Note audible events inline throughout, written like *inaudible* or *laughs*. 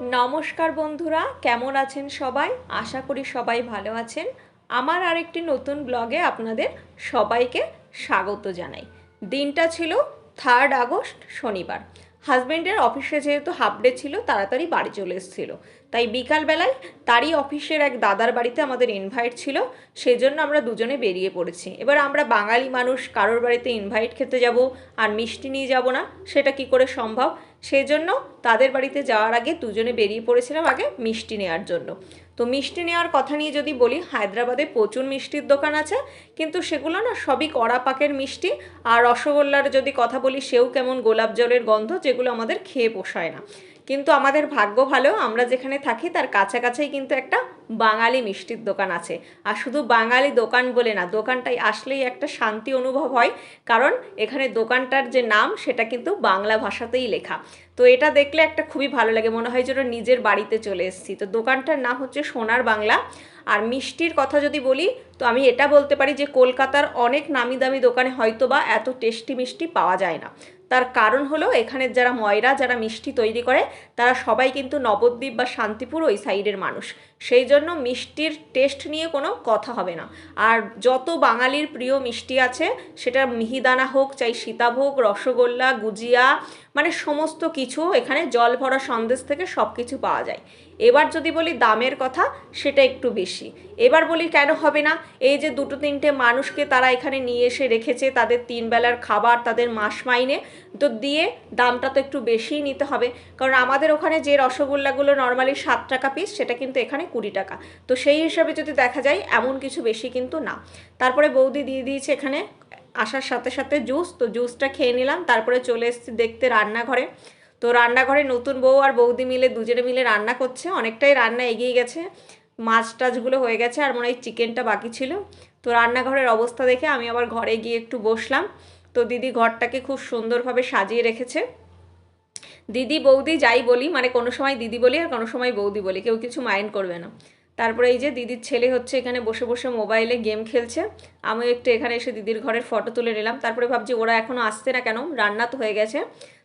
নমস্কার বন্ধুরা, কেমন আছেন সবাই? আশা করি সবাই ভালো আছেন। আমার আরেকটি নতুন ব্লগে আপনাদের সবাইকে স্বাগত জানাই। দিনটা ছিল থার্ড আগস্ট, শনিবার। হাজব্যান্ডের অফিসে যেহেতু হাফ ডে ছিল, তাড়াতাড়ি বাড়ি চলে এসেছিল। তাই বিকালবেলায় তারই অফিসের এক দাদার বাড়িতে আমাদের ইনভাইট ছিল সেই জন্য আমরা দুজনে বেরিয়ে পড়েছি। এবার আমরা বাঙালি মানুষ, কারোর বাড়িতে ইনভাইট খেতে যাব আর মিষ্টি নিয়ে যাব না, সেটা কি করে সম্ভব? সেই জন্য তাদের বাড়িতে যাওয়ার আগে দুজনে বেরিয়ে পড়েছিলাম আগে মিষ্টি নেওয়ার জন্য। তো মিষ্টি নেওয়ার কথা নিয়ে যদি বলি, হায়দ্রাবাদে প্রচুর মিষ্টির দোকান আছে, কিন্তু সেগুলো না সবই কড়া পাকের মিষ্টি। আর রসগোল্লার যদি কথা বলি, সেও কেমন গোলাপ জলের গন্ধ, যেগুলো আমাদের খেয়ে পোষায় না। কিন্তু আমাদের ভাগ্য ভালো, আমরা যেখানে থাকি তার কাছাকাছিই কিন্তু একটা বাঙালি মিষ্টির দোকান আছে। আর শুধু বাঙালি দোকান বলে না, দোকানটায় আসলেই একটা শান্তি অনুভব হয়, কারণ এখানে দোকানটার যে নাম সেটা কিন্তু বাংলা ভাষাতেই লেখা। তো এটা দেখলে একটা খুবই ভালো লাগে, মনে হয় যেন নিজের বাড়িতে চলে এসেছি। তো দোকানটার নাম হচ্ছে সোনার বাংলা। আর মিষ্টির কথা যদি বলি, তো আমি এটা বলতে পারি যে, কলকাতার অনেক নামি দামি দোকানে হয়তো বা এত টেস্টি মিষ্টি পাওয়া যায় না। তার কারণ হলো এখানের যারা ময়রা, যারা মিষ্টি তৈরি করে, তারা সবাই কিন্তু নবদ্বীপ বা শান্তিপুর ওই সাইডের মানুষ। সেই জন্য মিষ্টির টেস্ট নিয়ে কোনো কথা হবে না। আর যত বাঙালির প্রিয় মিষ্টি আছে, সেটা মিহিদানা হোক, চাই সীতাভোগ রসগোল্লা, গুজিয়া মানে সমস্ত কিছু এখানে জল ভরা সন্দেশ থেকে সব কিছু পাওয়া যায়। এবার যদি বলি দামের কথা, সেটা একটু বেশি। এবার বলি কেন হবে না? এই যে দুটো তিনটে মানুষকে তারা এখানে নিয়ে এসে রেখেছে, তাদের তিন বেলার খাবার, তাদের মাস মাইনে, তো দিয়ে দামটা তো একটু বেশিই নিতে হবে। কারণ আমাদের ওখানে যে রসগোল্লাগুলো নর্মালি সাত টাকা পিস সেটা কিন্তু এখানে কুড়ি টাকা। তো সেই হিসাবে যদি দেখা যায়, এমন কিছু বেশি কিন্তু না। তারপরে বৌদি দিয়ে দিয়েছে এখানে আসার সাথে সাথে জুস। তো জুসটা খেয়ে নিলাম। তারপরে চলে এসেছি দেখতে রান্নাঘরে। তো রান্নাঘরে নতুন বউ আর বৌদি মিলে দুজনে মিলে রান্না করছে। অনেকটাই রান্না এগিয়ে গেছে। মাছ টাছগুলো হয়ে গেছে আর মনে হয় চিকেনটা বাকি ছিল। তো রান্নাঘরের অবস্থা দেখে আমি আবার ঘরে গিয়ে একটু বসলাম। তো দিদি ঘরটাকে খুব সুন্দরভাবে সাজিয়ে রেখেছে। দিদি, বৌদি যাই বলি মানে কোনো সময় দিদি বলি আর কোনো সময় বৌদি বলি, কেউ কিছু মাইন্ড করবে না। তারপরে এই যে দিদির ছেলে হচ্ছে এখানে বসে বসে মোবাইলে গেম খেলছে। আমিও একটু এখানে এসে দিদির ঘরের ফটো তুলে নিলাম। তারপরে ভাবছি ওরা এখনও আসছে না কেন? রান্না তো হয়ে গেছে।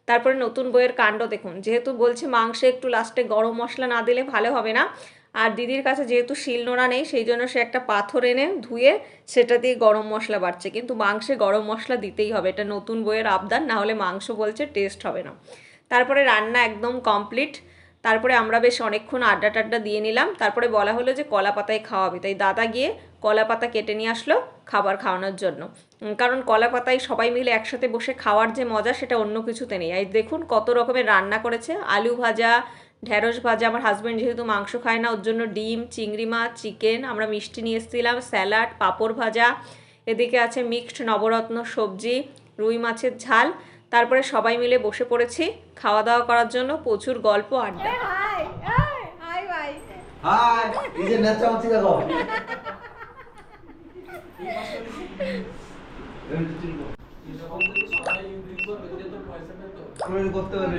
তারপরে নতুন বইয়ের কাণ্ড দেখুন। যেহেতু বলছে মাংসে একটু লাস্টে গরম মশলা না দিলে ভালো হবে না। আর দিদির কাছে যেহেতু শিলনোড়া নেই, সেই জন্য সে একটা পাথর এনে ধুয়ে সেটা দিয়ে গরম মশলা বাড়ছে। কিন্তু মাংসে গরম মশলা দিতেই হবে। এটা নতুন বইয়ের আবদার, না হলে মাংস বলছে টেস্ট হবে না। তারপরে রান্না একদম কমপ্লিট। তারপরে আমরা বেশ অনেকক্ষণ আড্ডা টাড্ডা দিয়ে নিলাম। তারপরে বলা হলো যে কলা পাতায় খাওয়াবে। তাই দাদা গিয়ে কলা পাতা কেটে নিয়ে আসলো খাবার খাওয়ানোর জন্য। কারণ কলা পাতায় সবাই মিলে একসাথে বসে খাওয়ার যে মজা, সেটা অন্য কিছুতে নেই। এই দেখুন কত রকমের রান্না করেছে। আলু ভাজা ঢ্যাঁড়স ভাজা। আমার হাজব্যান্ড যেহেতু মাংস খায় না, ওর জন্য ডিম, চিংড়ি মাছ চিকেন আমরা মিষ্টি নিয়ে এসেছিলাম স্যালাড পাঁপড় ভাজা। এদিকে আছে মিক্সড নবরত্ন সবজি, রুই মাছের ঝাল। তারপরে সবাই মিলে বসে পড়েছি খাওয়া দাওয়া করার জন্য প্রচুর গল্প আড্ডা। হাই হাই হাই ভাই হাই এই যে নাচামাচি দেখো আমি করতে পারি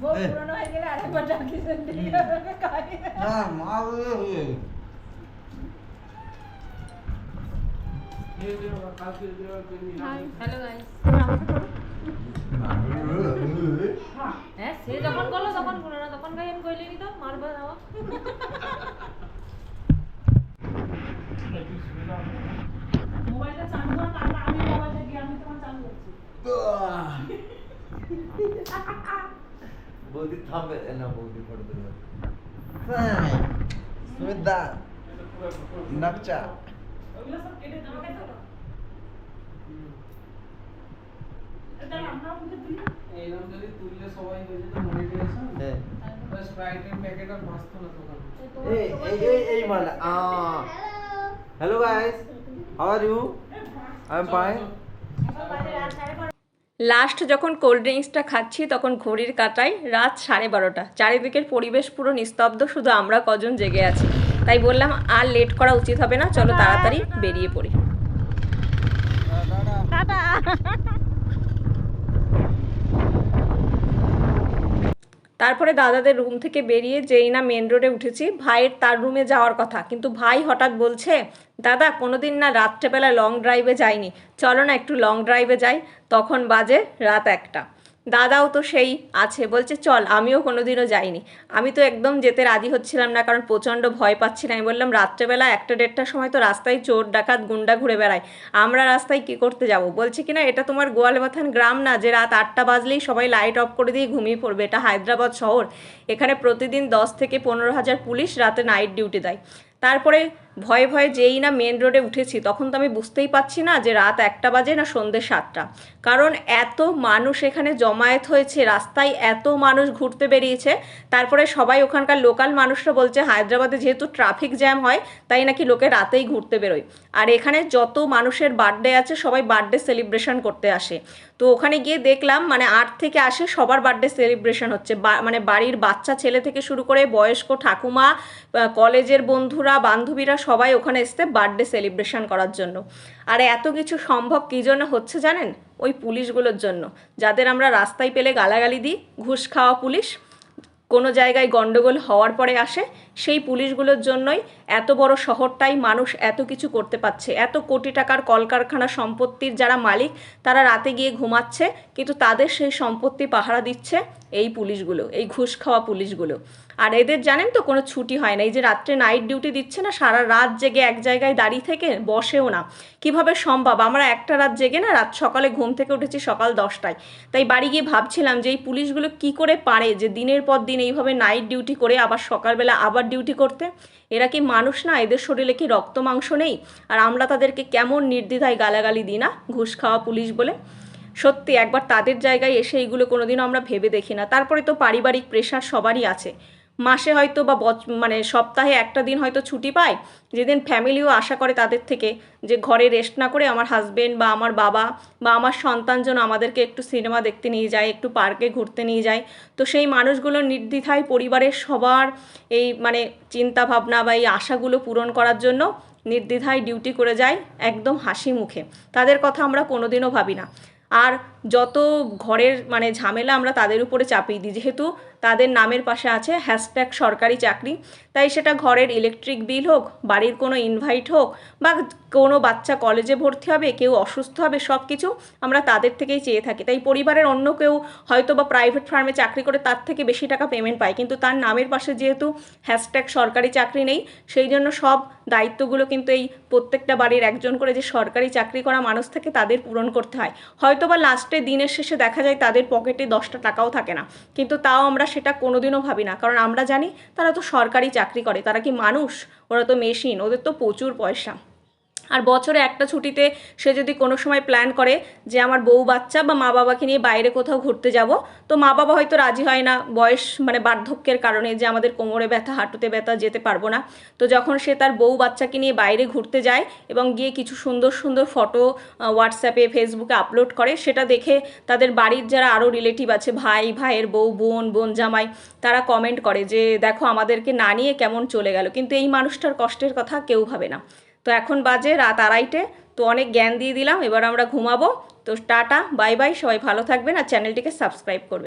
বউ পুরনো হয়ে গেলে আরেকবার ডাকিস না মা বলে হ্যালো গাইস *laughs* হ্যাঁ সে যখন করল তখন করল না তখন গাই আমি কইলেনি তো মারবা দাও। মোবাইলটা চালু করো তারপর আমি মোবাইলটা গিয়ে আমি তোমার চালু করছি। বৌদি থামবে না বৌদি ফটো তুলবে। সুমিতা নাকচা ওগুলো সব কেটে দাও এটা আমরা মুখে তুলি এইরকম যদি তুললে সবাই হয়ে যেত মনিটাইজেশন হ্যাঁ। স্প্রাইটের প্যাকেট আর বাঁচতো না দোকানে এই এই এই এই মানে আ। Hello guys how are you I am fine last যখন কোল্ড ড্রিঙ্কসটা খাচ্ছি তখন ঘড়ির কাটায় রাত সাড়ে বারোটা। চারিদিকের পরিবেশ পুরো নিস্তব্ধ শুধু আমরা কজন জেগে আছি। তাই বললাম আর লেট করা উচিত হবে না। চলো তাড়াতাড়ি বেরিয়ে পড়ি। তারপরে দাদাদের রুম থেকে বেরিয়ে যেই না মেন রোডে উঠেছি ভাইয়ের তার রুমে যাওয়ার কথা। কিন্তু ভাই হঠাৎ বলছে দাদা কোনোদিন না রাত্রেবেলা লং ড্রাইভে যাইনি। চলো না একটু লং ড্রাইভে যাই। তখন বাজে রাত একটা। দাদাও তো সেই আছে, বলছে, চল, আমিও কোনোদিনও যাইনি। আমি তো একদম যেতে রাজি হচ্ছিলাম না, কারণ প্রচণ্ড ভয় পাচ্ছি না। আমি বললাম, রাত্রেবেলা একটা দেড়টার সময় তো রাস্তায় চোর ডাকাত গুন্ডা ঘুরে বেড়ায়, আমরা রাস্তায় কী করতে যাব? বলছে কি না এটা তোমার গোয়ালবাথান গ্রাম না, যে রাত আটটা বাজলেই সবাই লাইট অফ করে দিয়ে ঘুমিয়ে পড়বে। এটা হায়দ্রাবাদ শহর। এখানে প্রতিদিন দশ থেকে পনেরো হাজার পুলিশ রাতে নাইট ডিউটি দেয়। তারপরে ভয়ে ভয়ে যেই না মেন রোডে উঠেছি, তখন তো আমি বুঝতেই পারছি না যে রাত একটা বাজে না সন্ধ্যে সাতটা। কারণ এত মানুষ এখানে জমায়েত হয়েছে, রাস্তায় এত মানুষ ঘুরতে বেরিয়েছে, তারপরে সবাই ওখানকার লোকাল মানুষরা বলছে, হায়দ্রাবাদে যেহেতু ট্রাফিক জ্যাম হয়, তাই নাকি লোকে রাতেই ঘুরতে বেরোয়। আর এখানে যত মানুষের বার্থডে আছে, সবাই বার্থডে সেলিব্রেশন করতে আসে। তো ওখানে গিয়ে দেখলাম মানে আট থেকে আসে সবার বার্থডে সেলিব্রেশন হচ্ছে। মানে বাড়ির বাচ্চা, ছেলে থেকে শুরু করে বয়স্ক ঠাকুমা কলেজের বন্ধুরা, বান্ধবীরা সবাই ওখানে এসছে বার্থডে সেলিব্রেশন করার জন্য। আর এত কিছু সম্ভব কী জন্য হচ্ছে জানেন? ওই পুলিশগুলোর জন্য। যাদের আমরা রাস্তায় পেলে গালাগালি দিই, ঘুষ খাওয়া পুলিশ, কোনো জায়গায় গন্ডগোল হওয়ার পরে আসে, সেই পুলিশগুলোর জন্যই এত বড় শহরটাই মানুষ এত কিছু করতে পারছে। এত কোটি টাকার কলকারখানা সম্পত্তির যারা মালিক, তারা রাতে গিয়ে ঘুমাচ্ছে, কিন্তু তাদের সেই সম্পত্তি পাহারা দিচ্ছে এই পুলিশগুলো, এই ঘুষ খাওয়া পুলিশগুলো। আর এদের জানেন তো, কোনো ছুটি হয় না। এই যে রাত্রে নাইট ডিউটি দিচ্ছে না, সারা রাত জেগে এক জায়গায় দাঁড়িয়ে থেকে বসেও না। কীভাবে সম্ভব? আমরা একটা রাত জেগে না, রাত সকালে ঘুম থেকে উঠেছি সকাল দশটায়। তাই বাড়ি গিয়ে ভাবছিলাম যে এই পুলিশগুলো কি করে পারে, যে দিনের পর দিন এইভাবে নাইট ডিউটি করে আবার সকালবেলা আবার ডিউটি করতে? এরা কি মানুষ না? এদের শরীরে কি রক্ত মাংস নেই? আর আমরা তাদেরকে কেমন নির্দ্বিধায় গালাগালি দিই না? ঘুষ খাওয়া পুলিশ বলে? সত্যি একবার তাদের জায়গায় এসে এইগুলো কোনোদিনও আমরা ভেবে দেখি না। তারপরে তো পারিবারিক প্রেশার সবারই আছে। মাসে হয়তো বা মানে সপ্তাহে একটা দিন হয়তো ছুটি পায়, যেদিন ফ্যামিলিও আশা করে তাদের থেকে যে ঘরে রেস্ট না করে আমার হাজবেন্ড বা আমার বাবা বা আমার সন্তান যেন আমাদেরকে একটু সিনেমা দেখতে নিয়ে যায়, একটু পার্কে ঘুরতে নিয়ে যায়। তো সেই মানুষগুলো নির্দ্বিধায় পরিবারের সবার এই মানে চিন্তা ভাবনা বা এই আশাগুলো পূরণ করার জন্য নির্দ্বিধায় ডিউটি করে যায় একদম হাসি মুখে। তাদের কথা আমরা কোনোদিনও ভাবি না। আর যত ঘরের মানে ঝামেলা আমরা তাদের উপরে চাপিয়ে দিই, যেহেতু তাদের নামের পাশে আছে হ্যাশট্যাগ সরকারি চাকরি। তাই সেটা ঘরের ইলেকট্রিক বিল হোক, বাড়ির কোনো ইনভাইট হোক, বা কোনো বাচ্চা কলেজে ভর্তি হবে, কেউ অসুস্থ হবে সব কিছু আমরা তাদের থেকেই চেয়ে থাকি। তাই পরিবারের অন্য কেউ হয়তো বা প্রাইভেট ফার্মে চাকরি করে তার থেকে বেশি টাকা পেমেন্ট পায়। কিন্তু তার নামের পাশে যেহেতু হ্যাশট্যাগ সরকারি চাকরি নেই, সেই জন্য সব দায়িত্বগুলো কিন্তু এই প্রত্যেকটা বাড়ির একজন করে যে সরকারি চাকরি করা মানুষ থেকে, তাদের পূরণ করতে হয়। হয়তো বা লাস্টে দিনের শেষে দেখা যায় তাদের পকেটে দশটা টাকাও থাকে না। কিন্তু তাও আমরা সেটা কোনোদিনও ভাবি না। কারণ আমরা জানি তারা তো সরকারি চাকরি করে, তারা কি মানুষ? ওরা তো মেশিন ওদের তো প্রচুর পয়সা। আর বছরে একটা ছুটিতে সে যদি কোনো সময় প্ল্যান করে যে আমার বউ বাচ্চা বা মা বাবাকে নিয়ে বাইরে কোথাও ঘুরতে যাব, তো মা বাবা হয়তো রাজি হয় না। বয়স মানে বার্ধক্যের কারণে যে আমাদের কোমরে ব্যথা, হাঁটুতে ব্যথা যেতে পারব না। তো যখন সে তার বউ বাচ্চাকে নিয়ে বাইরে ঘুরতে যায় এবং গিয়ে কিছু সুন্দর সুন্দর ফটো হোয়াটসঅ্যাপে ফেসবুকে আপলোড করে, সেটা দেখে তাদের বাড়ির যারা আরও রিলেটিভ আছে, ভাই, ভাইয়ের বউ, বোন বোন, জামাই, তারা কমেন্ট করে যে, দেখো, আমাদেরকে না নিয়ে কেমন চলে গেল। কিন্তু এই মানুষটার কষ্টের কথা কেউ ভাবে না। তো এখন বাজে রাত আড়াইটে, তো অনেক জ্ঞান দিয়ে দিলাম, এবার আমরা ঘুমাবো। তো টাটা, বাই বাই, সবাই ভালো থাকবেন আর চ্যানেলটিকে সাবস্ক্রাইব করবেন।